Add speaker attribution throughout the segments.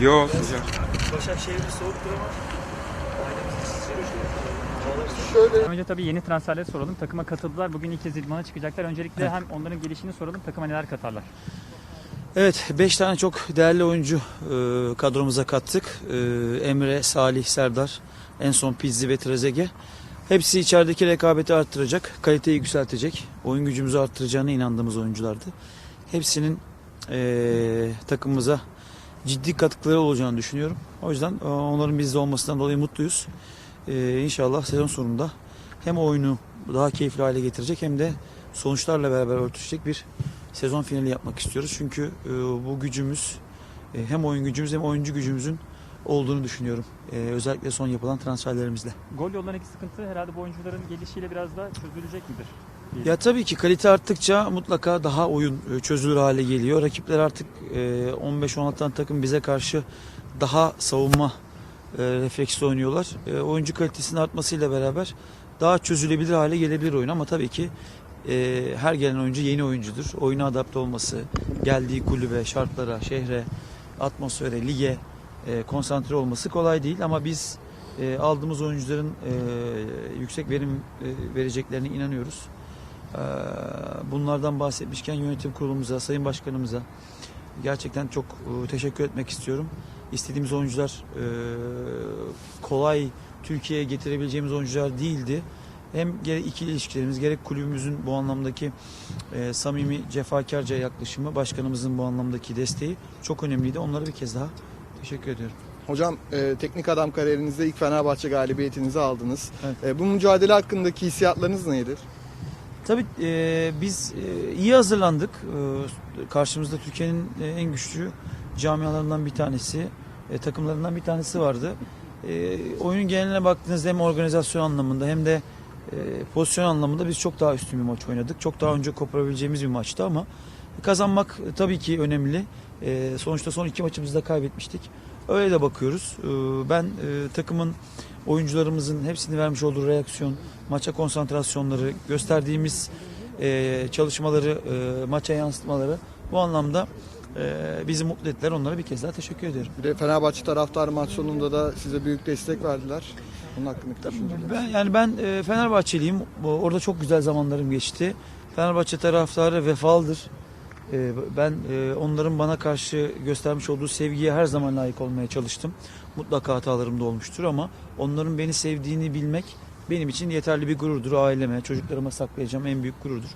Speaker 1: Yok sıcak.
Speaker 2: Başakşehir'de soğuktur ama
Speaker 3: Önce tabii yeni transferleri soralım. Takıma katıldılar. Bugün ilk kez idmana çıkacaklar. Öncelikle hem onların gelişini soralım. Takıma neler katarlar?
Speaker 2: Evet 5 tane çok değerli oyuncu e, kadromuza kattık. E, Emre, Salih, Serdar, en son Pizzi ve Trezege. Hepsi içerideki rekabeti arttıracak, kaliteyi yükseltecek, oyun gücümüzü arttıracağına inandığımız oyunculardı. Hepsinin e, takımımıza ciddi katkıları olacağını düşünüyorum. O yüzden onların bizde olmasından dolayı mutluyuz. E, inşallah sezon sonunda hem oyunu daha keyifli hale getirecek hem de sonuçlarla beraber örtüşecek bir sezon finali yapmak istiyoruz. Çünkü e, bu gücümüz e, hem oyun gücümüz hem oyuncu gücümüzün olduğunu düşünüyorum. E, özellikle son yapılan transferlerimizle.
Speaker 3: Gol yollarındaki sıkıntı herhalde bu oyuncuların gelişiyle biraz da çözülecek midir?
Speaker 2: Ya tabii ki kalite arttıkça mutlaka daha oyun e, çözülür hale geliyor. Rakipler artık e, 15-16 tane takım bize karşı daha savunma e, refleksli oynuyorlar. E, oyuncu kalitesinin artmasıyla beraber daha çözülebilir hale gelebilir oyun ama tabii ki e, her gelen oyuncu yeni oyuncudur. Oyuna adapte olması, geldiği kulübe, şartlara, şehre, atmosfere, lige e, konsantre olması kolay değil ama biz e, aldığımız oyuncuların e, yüksek verim e, vereceklerine inanıyoruz. Bunlardan bahsetmişken yönetim kurulumuza, sayın başkanımıza gerçekten çok teşekkür etmek istiyorum. İstediğimiz oyuncular kolay Türkiye'ye getirebileceğimiz oyuncular değildi. Hem gerek ikili ilişkilerimiz gerek kulübümüzün bu anlamdaki e, samimi cefakarca yaklaşımı, başkanımızın bu anlamdaki desteği çok önemliydi. Onlara bir kez daha teşekkür ediyorum.
Speaker 4: Hocam e, teknik adam kariyerinizde ilk Fenerbahçe galibiyetinizi aldınız.
Speaker 2: Evet.
Speaker 4: E, bu mücadele hakkındaki hissiyatlarınız nedir?
Speaker 2: Tabii e, biz e, iyi hazırlandık. E, karşımızda Türkiye'nin e, en güçlü camialarından bir tanesi, e, takımlarından bir tanesi vardı. E, oyunun geneline baktığınızda hem organizasyon anlamında hem de e, pozisyon anlamında biz çok daha üstün bir maç oynadık. Çok daha önce koparabileceğimiz bir maçtı ama kazanmak tabii ki önemli. E, sonuçta son iki maçımızı da kaybetmiştik. Öyle de bakıyoruz. E, ben e, takımın oyuncularımızın hepsini vermiş olduğu reaksiyon, maça konsantrasyonları, gösterdiğimiz e, çalışmaları, e, maça yansıtmaları bu anlamda e, bizi mutlu ettiler. Onlara bir kez daha teşekkür ediyorum.
Speaker 4: Bir de Fenerbahçe taraftarı maç sonunda da size büyük destek verdiler. Onun hakkındaki düşünceleriniz.
Speaker 2: Ben yani ben e, Fenerbahçeliyim. Orada çok güzel zamanlarım geçti. Fenerbahçe taraftarı vefalıdır. E, ben e, onların bana karşı göstermiş olduğu sevgiye her zaman layık olmaya çalıştım. Mutlaka hatalarım da olmuştur ama onların beni sevdiğini bilmek benim için yeterli bir gururdur. Aileme, çocuklarıma saklayacağım en büyük gururdur.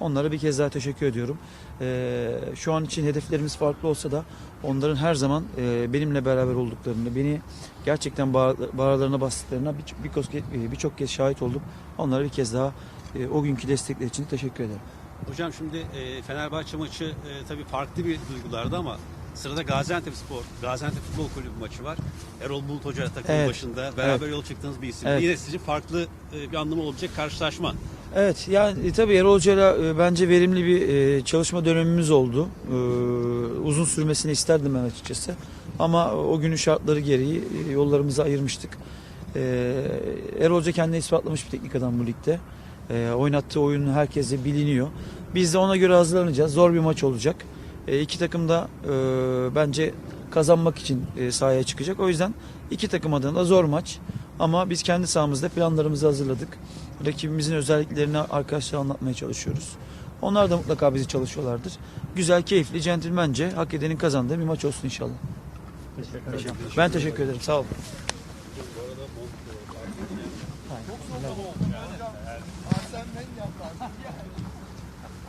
Speaker 2: Onlara bir kez daha teşekkür ediyorum. E, şu an için hedeflerimiz farklı olsa da onların her zaman e, benimle beraber olduklarını, beni gerçekten bağ- bağırlarına bastıklarına bir- birçok bir kez şahit oldum. Onlara bir kez daha e, o günkü destekler için teşekkür ederim.
Speaker 5: Hocam şimdi e, Fenerbahçe maçı e, tabii farklı bir duygulardı ama sırada Gaziantep Spor, Gaziantep Futbol Kulübü maçı var. Erol Bulut Hoca takımın
Speaker 2: Evet.
Speaker 5: başında beraber yol çıktığınız bir isim.
Speaker 2: Evet.
Speaker 5: Yine sizin farklı e, bir anlamı olacak karşılaşma.
Speaker 2: Evet yani e, tabii Erol Hoca'yla e, bence verimli bir e, çalışma dönemimiz oldu. E, uzun sürmesini isterdim ben açıkçası. Ama o günün şartları gereği e, yollarımızı ayırmıştık. E, Erol Hoca kendini ispatlamış bir teknik adam bu ligde. E, oynattığı oyun herkese biliniyor. Biz de ona göre hazırlanacağız. Zor bir maç olacak. E, iki takım da e, bence kazanmak için e, sahaya çıkacak. O yüzden iki takım adına da zor maç. Ama biz kendi sahamızda planlarımızı hazırladık. Rakibimizin özelliklerini arkadaşlara anlatmaya çalışıyoruz. Onlar da mutlaka bizi çalışıyorlardır. Güzel, keyifli, centilmence, hak edenin kazandığı bir maç olsun inşallah. Ben teşekkür ederim. Sağ olun. 我不说什三